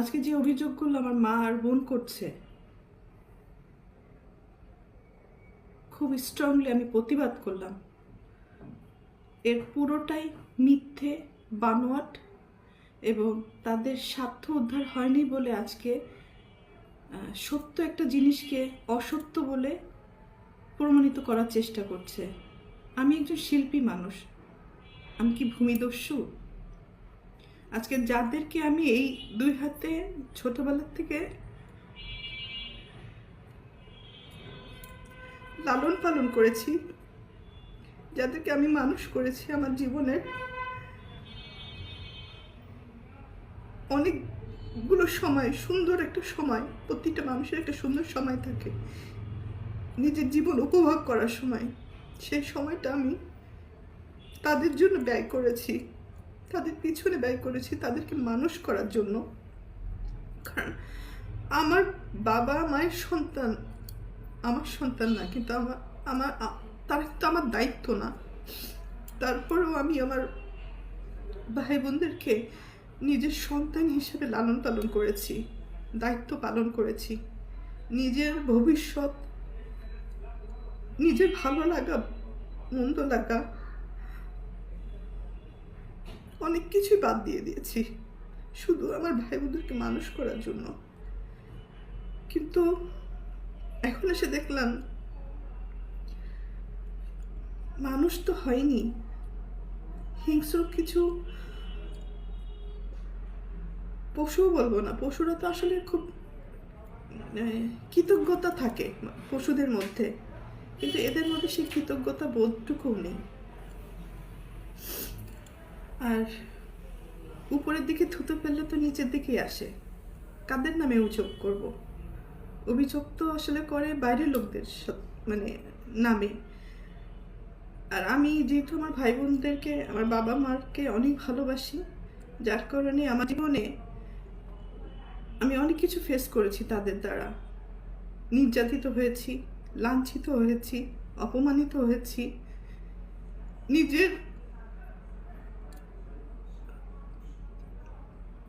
আজকে যে অভিযোগগুলো আমার মা আর বোন করছে, খুব স্ট্রংলি আমি প্রতিবাদ করলাম। এর পুরোটাই মিথ্যে, বানোয়াট এবং তাদের স্বার্থ উদ্ধার হয়নি বলে আজকে সত্য একটা জিনিসকে অসত্য বলে প্রমাণিত করার চেষ্টা করছে। আমি একজন শিল্পী মানুষ। আমি কি ভূমিদস্যু? আজকে যাদেরকে আমি এই দুই হাতে ছোটবেলার থেকে লালন পালন করেছি, যাদেরকে আমি মানুষ করেছি আমার জীবনের অনেকগুলো সময়, সুন্দর একটা সময়, প্রতিটা মানুষের একটা সুন্দর সময় থাকে। নিজের জীবন উপভোগ করার সময়, সেই সময়টা আমি তাদের জন্য ব্যয় করেছি। তাদের পিছনে ব্যয় করেছি তাদেরকে মানুষ করার জন্য। কারণ আমার বাবা মায়ের সন্তান, আমার সন্তান না, কিন্তু আমার আমার তারা কিন্তু আমার দায়িত্ব না। তারপরেও আমি আমার ভাই বোনদেরকে নিজের সন্তান হিসেবে লালন পালন করেছি, দায়িত্ব পালন করেছি। নিজের ভবিষ্যৎ, নিজের ভালো লাগা, মন্দ লাগা অনেক কিছুই বাদ দিয়ে দিয়েছি। শুধু আমার ভাই বোনদেরকে মানুষ করার জন্য। কিন্তু এখন এসে দেখলাম, মানুষ তো হয়নি। হিংস্র কিছু পশুও বলব না। পশুরা তো আসলে খুব কৃতজ্ঞতা থাকে পশুদের মধ্যে। কিন্তু এদের মধ্যে সেই কৃতজ্ঞতা বোধটুকুও নেই। আর উপরের দিকে থুতো ফেললে তো নিচের দিকেই আসে। কাদের নামে অভিযোগ করব? অভিযোগ তো আসলে করে বাইরের লোকদের মানে নামে। আর আমি যেহেতু আমার ভাই বোনদেরকে আমার বাবা মাকে অনেক ভালোবাসি, যার কারণে আমার জীবনে আমি অনেক কিছু ফেস করেছি তাদের দ্বারা। নির্যাতিত হয়েছি, লাঞ্ছিত হয়েছি, অপমানিত হয়েছি। নিজের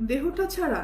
দেহটা ছাড়া